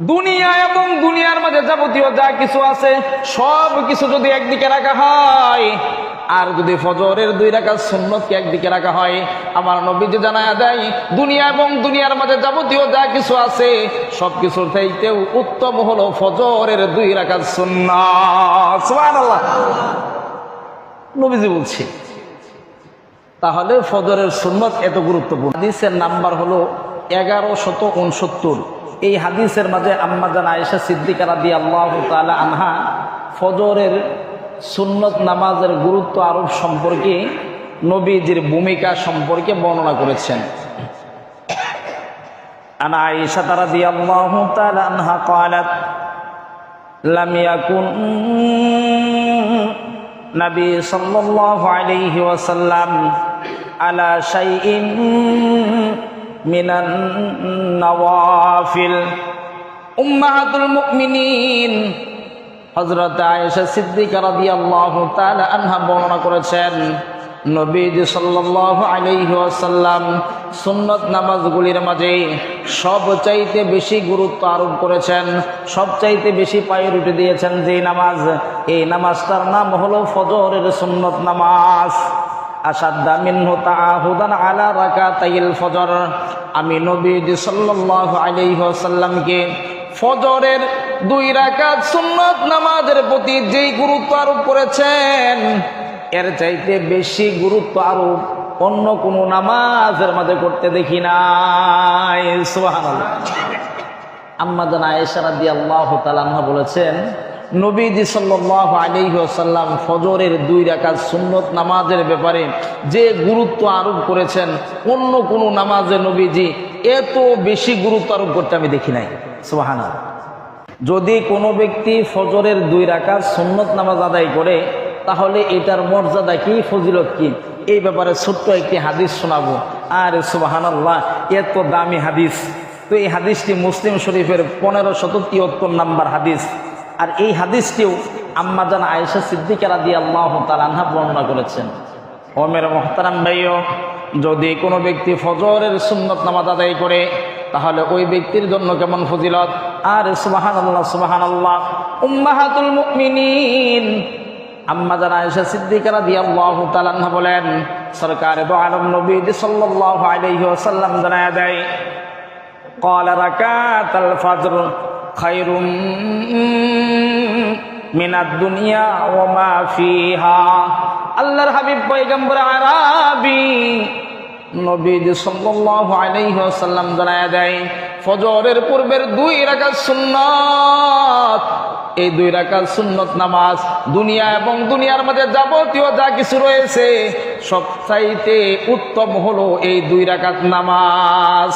দুনিয়া এবং দুনিয়ার মাঝে যাবতীয় যা কিছু আছে, সব কিছু যদি একদিকে রাখা হয়, আর যদি ফজরের দুই রাখা সুন্নতকে একদিকে রাখা হয়, আমার নবীজি জানায়া দেয়, দুনিয়া এবং দুনিয়ার মাঝে যাবতীয় যা কিছু আছে সব কিছুর চাইতেও উত্তম হলো ফজরের দুই রাখা সুন্নত। নবীজি বলছি, তাহলে ফজরের সুন্নত এত গুরুত্বপূর্ণ। হাদিসের নাম্বার হলো এগারো শত উনসত্তর। এই হাদিসের মাঝে আম্মাজান আয়েশা সিদ্দিকারা দিয়ে আল্লাহ তালা আনহা ফজরের সুন্নত নামাজের গুরুত্ব আরোপ সম্পর্কে, নবীজির ভূমিকা সম্পর্কে বর্ণনা করেছেন। আনা আয়েশা তারা দিয়ে আল্লাহ তালা আনহা কালাত লামিয়াকুন নবী সাল্লাল্লাহু আলাইহি ওয়াসাল্লাম আলা শাইইন মিনান নওয়াফিল। উম্মাহাতুল মুকমিনিন হজরত আয়েশা সিদ্দিকা রাদিয়াল্লাহু তাআলা আনহা বর্ণনা করেছেন, নবীজি সাল্লাল্লাহু আলাইহি ওয়াসাল্লাম সুন্নত নামাজগুলির মাঝে সবচাইতে বেশি গুরুত্ব আরোপ করেছেন, সবচাইতে বেশি প্রায়োরিটি দিয়েছেন যে নামাজ। এই নামাজটার নাম হলো ফজরের সুন্নত নামাজ। আলা আমি নবীজি সাল্লাল্লাহু ফজরের দুই রাকাত সুন্নত নামাজের প্রতি যেই গুরুত্ব আরোপ করেছেন, এর চাইতে বেশি গুরুত্ব আরোপ অন্য কোন নামাজের মাঝে করতে দেখি সুবহানাল্লাহ। আম্মা জানা আয়েশা রাদিয়াল্লাহু তাআলা বলেছেন নবীজি সাল্লাল্লাহু আলাইহি ওয়াসাল্লাম ফজরের দুই রাকাত সুন্নত নামাজের ব্যাপারে যে গুরুত্ব আরোপ করেছেন, অন্য কোন নামাজে নবীজি এত বেশি গুরুত্ব আরোপ করতে আমি দেখি নাই। সুবহানাল্লাহ। যদি কোনো ব্যক্তি ফজরের দুই রাকাত সুন্নত নামাজ আদায় করে, তাহলে এটার মর্যাদা কি, ফজিলত কি? এই ব্যাপারে ছোট্ট একটি হাদিস শোনাবো। আর সুবাহানাল্লাহ, এত দামি হাদিস। তো এই হাদিসটি মুসলিম শরীফের পনেরো শত তিয়াত্তর নাম্বার হাদিস। আর এই হাদিসটিও আম্মাজান আয়েশা সিদ্দিকারা দিয়ে আল্লাহ তালাহা বর্ণনা করেছেন ওমের মোহতারাম ভাইও যদি কোনো ব্যক্তি ফজরের সুন্নত নামাজ আদায় করে তাহলে ওই ব্যক্তির জন্য কেমন ফজিলত আর সুবাহান আল্লাহ সুবাহান আল্লাহ উম্মাহাতুল মুমিনিন আম্মা জানা আয়েশা সিদ্দিকা রাদিয়াল্লাহু তাআলা আনহা বলেন সরকার দো আলম নবী সাল্লাল্লাহু আলাইহি ওয়াসাল্লাম জানায়া দেয় قال ركعت الفجر খায়রুম মিনাত দুনিয়া ও মা আল্লাহর হাবিব পয়গম্বর আরাবি নবীজ জানায়া পূর্বের দুই রাকাত সুন্নাত। এই দুই রাকাত সুন্নত নামাজ দুনিয়া এবং দুনিয়ার মাঝে যাবতীয় যা কিছু রয়েছে, সবচাইতে উত্তম হলো এই দুই রাকাত নামাজ।